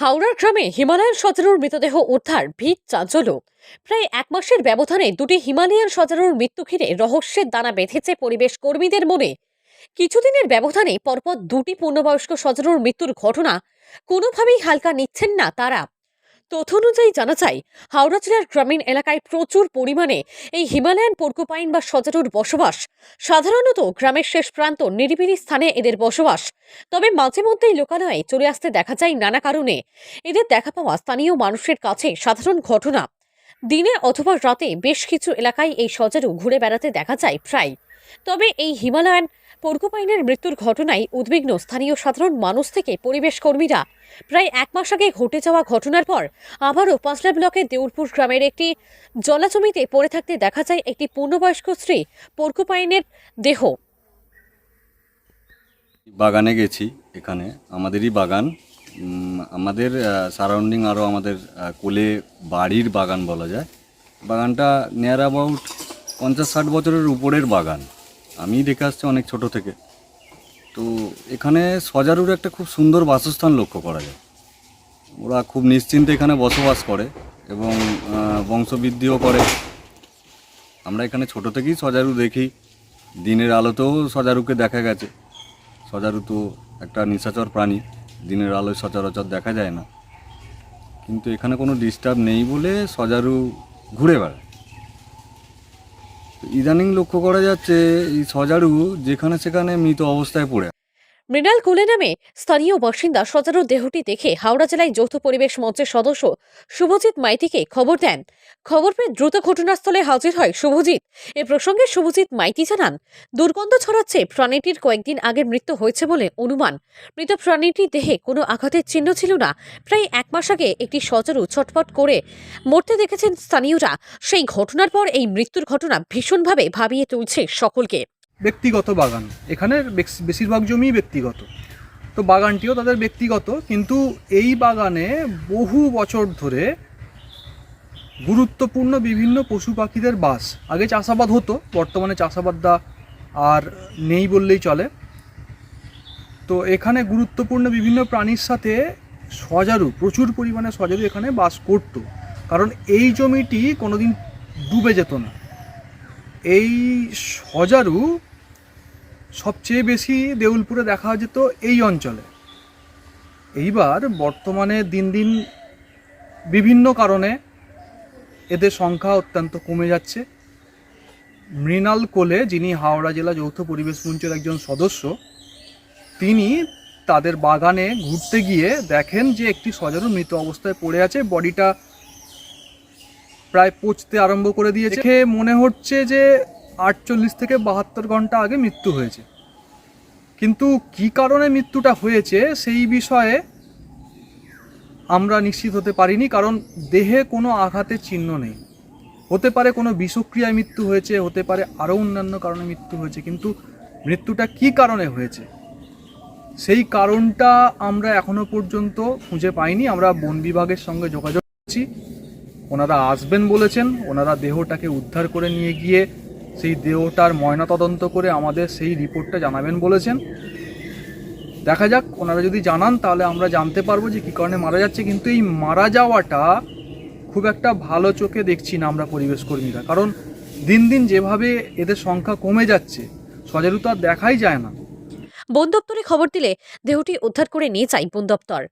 হাওড়ার গ্রামে হিমালয়ান সজারুর মৃতদেহ উদ্ধার, ভিত চাঞ্চল্য। প্রায় এক মাসের ব্যবধানে দুটি হিমালয়ান সজারুর মৃত্যু ঘিরে রহস্যের দানা বেঁধেছে পরিবেশ কর্মীদের মনে। কিছুদিনের ব্যবধানে পরপর দুটি পূর্ণবয়স্ক সজারুর মৃত্যুর ঘটনা কোনোভাবেই হালকা নিচ্ছেন না তারা। তথ্য অনুযায়ী জানা যায়, হাওড়া জেলার গ্রামীণ এলাকায় প্রচুর পরিমাণে এই হিমালয়ান পর্কুপাইন বা সজারুর বসবাস। সাধারণত গ্রামের শেষ প্রান্ত নিরিবিলি স্থানে এদের বসবাস। তবে মাঝে মধ্যেই লোকালয়ে চলে আসতে দেখা যায় নানা কারণে। এদের দেখা পাওয়া স্থানীয় মানুষের কাছে সাধারণ ঘটনা। দিনে অথবা রাতে বেশ কিছু এলাকায় এই সজারু ঘুরে বেড়াতে দেখা যায় প্রায়। তবে এই হিমালয়ান পর্কুপাইনের মৃত্যুর ঘটনায় উদ্বিগ্ন স্থানীয় সাধারণ মানুষ থেকে পরিবেশ কর্মীরা। প্রায় এক মাস আগে ঘটে যাওয়া ঘটনার পর আবারও পাঁচলা ব্লকের দেউলপুর গ্রামের একটি জলাজমিতে পড়ে থাকতে দেখা যায় একটি পূর্ণবয়স্ক স্ত্রী পর্কুপাইনের দেহ। বাগানে গেছি এখানে, আমাদেরই বাগান। আমাদের সারাউন্ডিং আরও আমাদের কোলে বাড়ির বাগান বলা যায়। বাগানটা নিয়ার অ্যাবাউট পঞ্চাশ ষাট বছরের উপরের বাগান। আমি দেখে আসছি অনেক ছোট থেকে। তো এখানে সজারুর একটা খুব সুন্দর বাসস্থান লক্ষ্য করা যায়। ওরা খুব নিশ্চিন্তে এখানে বসবাস করে এবং বংশবৃদ্ধিও করে। আমরা এখানে ছোট থেকেই সজারু দেখি। দিনের আলোতেও সজারুকে দেখা গেছে। সজারু তো একটা নিশাচর প্রাণী। দিনের আলোয় সচরাচর দেখা যায় না। কিন্তু এখানে কোনো ডিস্টার্ব নেই বলে সজারু ঘুরে বেড়ায়। ইদানিং লক্ষ্য করা যাচ্ছে এই সজারু যেখানে সেখানে মৃত অবস্থায় পড়ে। মৃণাল কুলে নামে স্থানীয় বাসিন্দা সজারুর দেহটি দেখে হাওড়া জেলায় যৌথ পরিবেশ মঞ্চের সদস্য শুভজিৎ মাইতিকে খবর দেন। খবর পেয়ে দ্রুত ঘটনাস্থলে হাজির হয় শুভজিৎ। এ প্রসঙ্গে শুভজিৎ মাইতি জানান, দুর্গন্ধ ছড়াচ্ছে, প্রাণীটির কয়েকদিন আগে মৃত্যু হয়েছে বলে অনুমান। মৃত প্রাণীটির দেহে কোনো আঘাতের চিহ্ন ছিল না। প্রায় এক মাস আগে একটি সজারু ছটফট করে মরতে দেখেছেন স্থানীয়রা। সেই ঘটনার পর এই মৃত্যুর ঘটনা ভীষণভাবে ভাবিয়ে তুলছে সকলকে। ব্যক্তিগত বাগান। এখানে বেশিরভাগ জমিই ব্যক্তিগত। তো বাগানটিও তাদের ব্যক্তিগত, কিন্তু এই বাগানে বহু বছর ধরে গুরুত্বপূর্ণ বিভিন্ন পশু পাখিদের বাস। আগে চাষাবাদ হতো, বর্তমানে চাষাবাদটা আর নেই বললেই চলে। তো এখানে গুরুত্বপূর্ণ বিভিন্ন প্রাণীর সাথে সজারু, প্রচুর পরিমাণে সজারু এখানে বাস করত। কারণ এই জমিটি কোনোদিন ডুবে যেত না। এই সজারু সবচেয়ে বেশি দেউলপুরে দেখা যেত এই অঞ্চলে। এইবার বর্তমানে দিন দিন বিভিন্ন কারণে এদের সংখ্যা অত্যন্ত কমে যাচ্ছে। মৃণাল কোলে, যিনি হাওড়া জেলা যৌথ পরিবেশ মঞ্চের একজন সদস্য, তিনি তাদের বাগানে ঘুরতে গিয়ে দেখেন যে একটি সজারু মৃত অবস্থায় পড়ে আছে। বডিটা প্রায় পচতে আরম্ভ করে দিয়েছে। মনে হচ্ছে যে আটচল্লিশ থেকে বাহাত্তর ঘণ্টা আগে মৃত্যু হয়েছে। কিন্তু কি কারণে মৃত্যুটা হয়েছে সেই বিষয়ে আমরা নিশ্চিত হতে পারিনি, কারণ দেহে কোনো আঘাতের চিহ্ন নেই। হতে পারে কোনো বিষক্রিয়ায় মৃত্যু হয়েছে, হতে পারে আরও অন্যান্য কারণে মৃত্যু হয়েছে, কিন্তু মৃত্যুটা কি কারণে হয়েছে? সেই কারণটা আমরা এখনও পর্যন্ত খুঁজে পাইনি। আমরা বন বিভাগের সঙ্গে যোগাযোগ করছি। ওনারা আসবেন বলেছেন, ওনারা দেহটাকে উদ্ধার করে নিয়ে গিয়ে সেই দেহটার ময়নাতদন্ত করে আমাদের সেই রিপোর্টটা জানাবেন বলেছেন। দেখা যাক, ওনারা যদি জানান, তাহলে আমরা জানতে পারব যে কী কারণে মারা যাচ্ছে। কিন্তু এই মারা যাওয়াটা খুব একটা ভালো চোখে দেখছি না আমরা পরিবেশ কর্মীরা। কারণ দিন দিন যেভাবে এদের সংখ্যা কমে যাচ্ছে সজারু তো আর দেখাই যায় না। বন দপ্তরে খবর দিলে দেহটি উদ্ধার করে নিয়ে যায় বন দপ্তর।